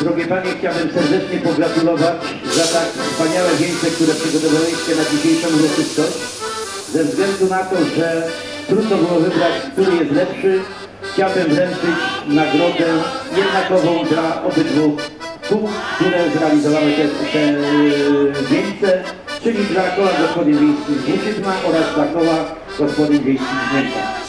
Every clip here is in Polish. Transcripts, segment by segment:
Drogie Panie, chciałbym serdecznie pogratulować za tak wspaniałe wieńce, które przygotowaliście na dzisiejszą uroczystość. Ze względu na to, że trudno było wybrać, który jest lepszy, chciałbym wręczyć nagrodę jednakową dla obydwu kół, które zrealizowały te, te e, wieńce, czyli dla koła gospodyń wiejskich z oraz dla koła gospodyń wiejskich z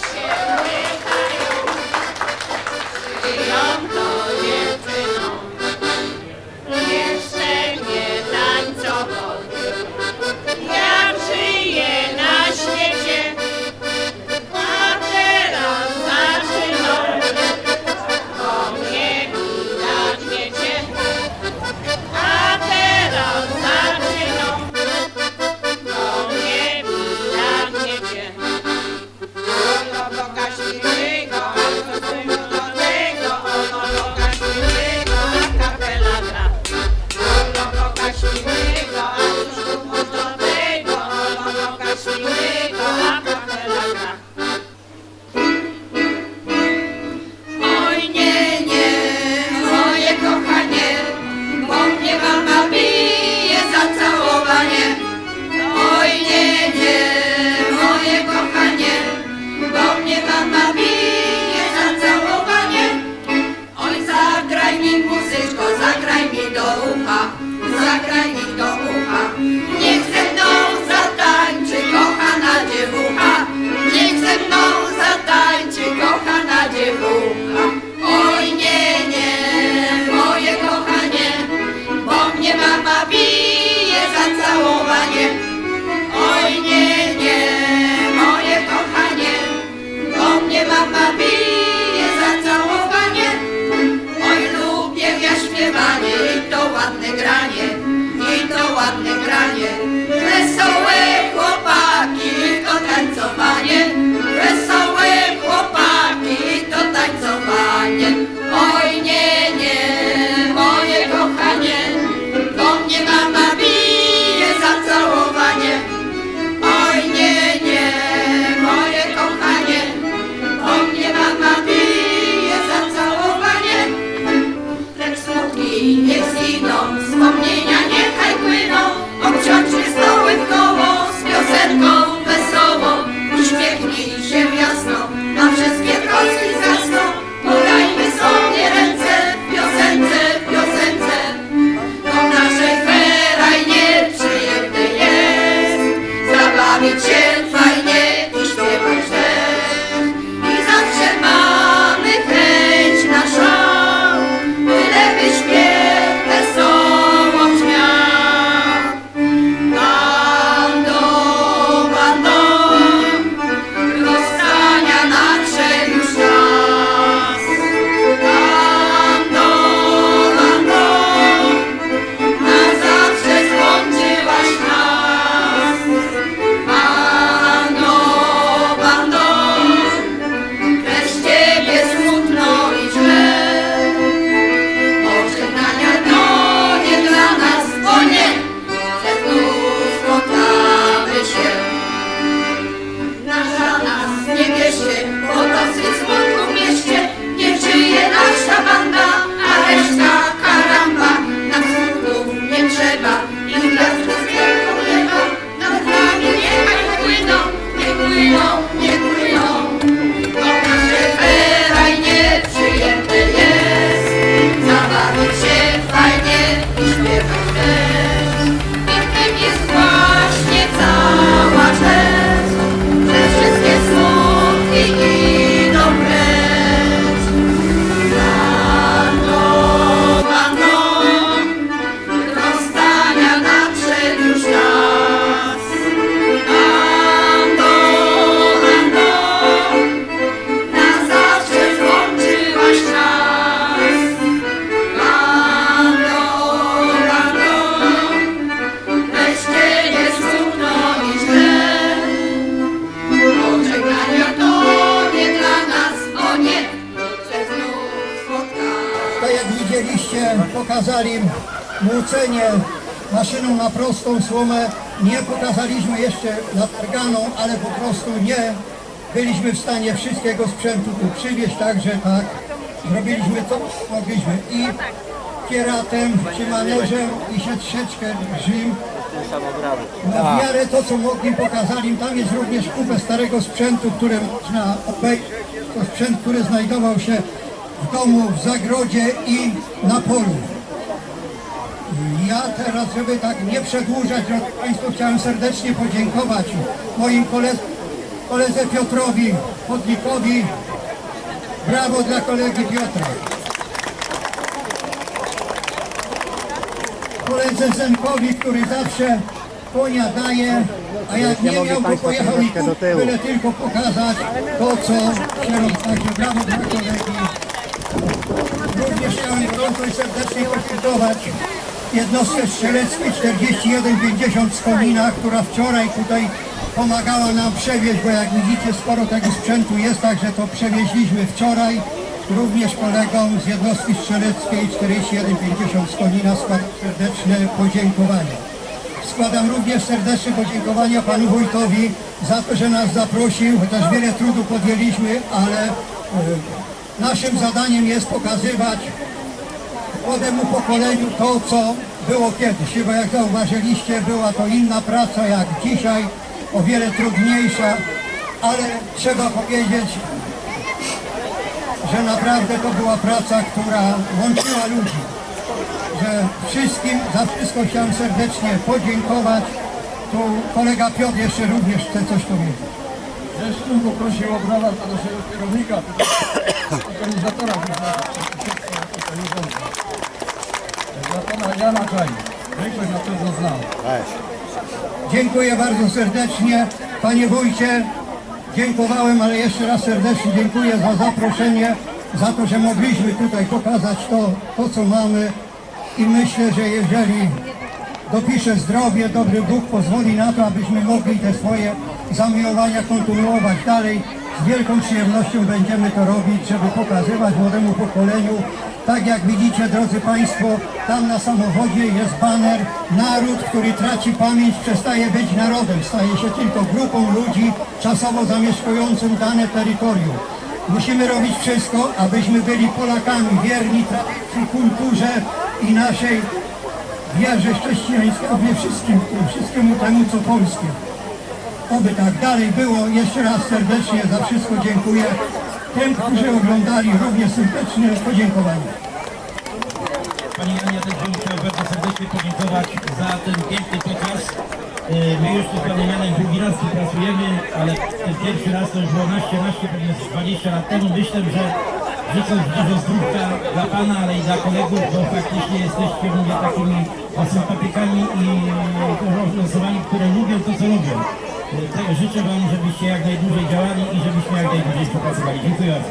zagraj mi do ucha. Niech ze mną zatańczy kochana dziewucha. Niech ze mną zatańczy kochana dziewucha. Oj nie, nie, moje kochanie, bo mnie mama wie. pokazali młócenie maszyną na prostą słomę. Nie pokazaliśmy jeszcze latarganą, ale po prostu nie byliśmy w stanie wszystkiego sprzętu tu przywieźć, także tak, zrobiliśmy to, mogliśmy i kieratem, czy maneżem i się troszeczkę Rzym. No, w tak. miarę to, co mogli, pokazali. Tam jest również kupę starego sprzętu, które można obejrzeć. To sprzęt, który znajdował się w domu, w zagrodzie i na polu. Ja teraz, żeby tak nie przedłużać, Państwo, chciałem serdecznie podziękować moim koledze, koledze Piotrowi Chodnikowi. Brawo dla kolegi Piotra. Koledze Zenkowi, który zawsze konia daje, a jak nie miał, to pojechał i byle tylko pokazać to, co się robi. Także brawo dla kolegi. Również chciałem gorąco i podziękować jednostce strzeleckiej 4150 z Konina, która wczoraj tutaj pomagała nam przewieźć, bo jak widzicie sporo tego sprzętu jest, także to przewieźliśmy wczoraj. Również kolegom z jednostki strzeleckiej 4150 z Konina składam serdeczne podziękowania. Składam również serdeczne podziękowania panu wójtowi za to, że nas zaprosił, chociaż wiele trudu podjęliśmy, ale e, naszym zadaniem jest pokazywać młodemu pokoleniu to, co było kiedyś. Chyba jak zauważyliście, była to inna praca jak dzisiaj, o wiele trudniejsza, ale trzeba powiedzieć, że naprawdę to była praca, która łączyła ludzi. Że wszystkim, za wszystko chciałem serdecznie podziękować. Tu kolega Piotr jeszcze również chce coś powiedzieć. Zresztą poprosił o brawa dla naszego kierownika, organizatora dla pana Jana na pewno znał. Dziękuję bardzo serdecznie. Panie wójcie, dziękowałem, ale jeszcze raz serdecznie dziękuję za zaproszenie, za to, że mogliśmy tutaj pokazać to, to co mamy i myślę, że jeżeli dopisze zdrowie, dobry Bóg pozwoli na to, abyśmy mogli te swoje zamiłowania kontynuować dalej. Z wielką przyjemnością będziemy to robić, żeby pokazywać młodemu pokoleniu. Tak jak widzicie, drodzy Państwo, tam na samochodzie jest baner Naród, który traci pamięć, przestaje być narodem, staje się tylko grupą ludzi czasowo zamieszkującym dane terytorium. Musimy robić wszystko, abyśmy byli Polakami wierni tradycji, kulturze i naszej wierze chrześcijańskiej, obie wszystkim, wszystkiemu temu, co polskie. Oby tak dalej było. Jeszcze raz serdecznie za wszystko dziękuję. Tym, którzy oglądali, również serdeczne podziękowania. Panie Janie, ja też bym chciał bardzo serdecznie podziękować za ten piękny pokaz. Yy, My już tu z Panem Janem drugi raz tu pracujemy, ale ten pierwszy raz to już było naście, naście, pewnie z 20 lat temu. Myślę, że życząc dużo zdrówka dla Pana, ale i dla kolegów, bo faktycznie jesteście, mówię, takimi sympatykami i yy, osobami, które lubią to, co robią. Tego życzę Wam, żebyście jak najdłużej działali i żebyśmy jak najdłużej współpracowali. Dziękuję bardzo.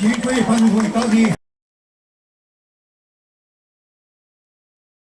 Dziękuję panu wójtowi.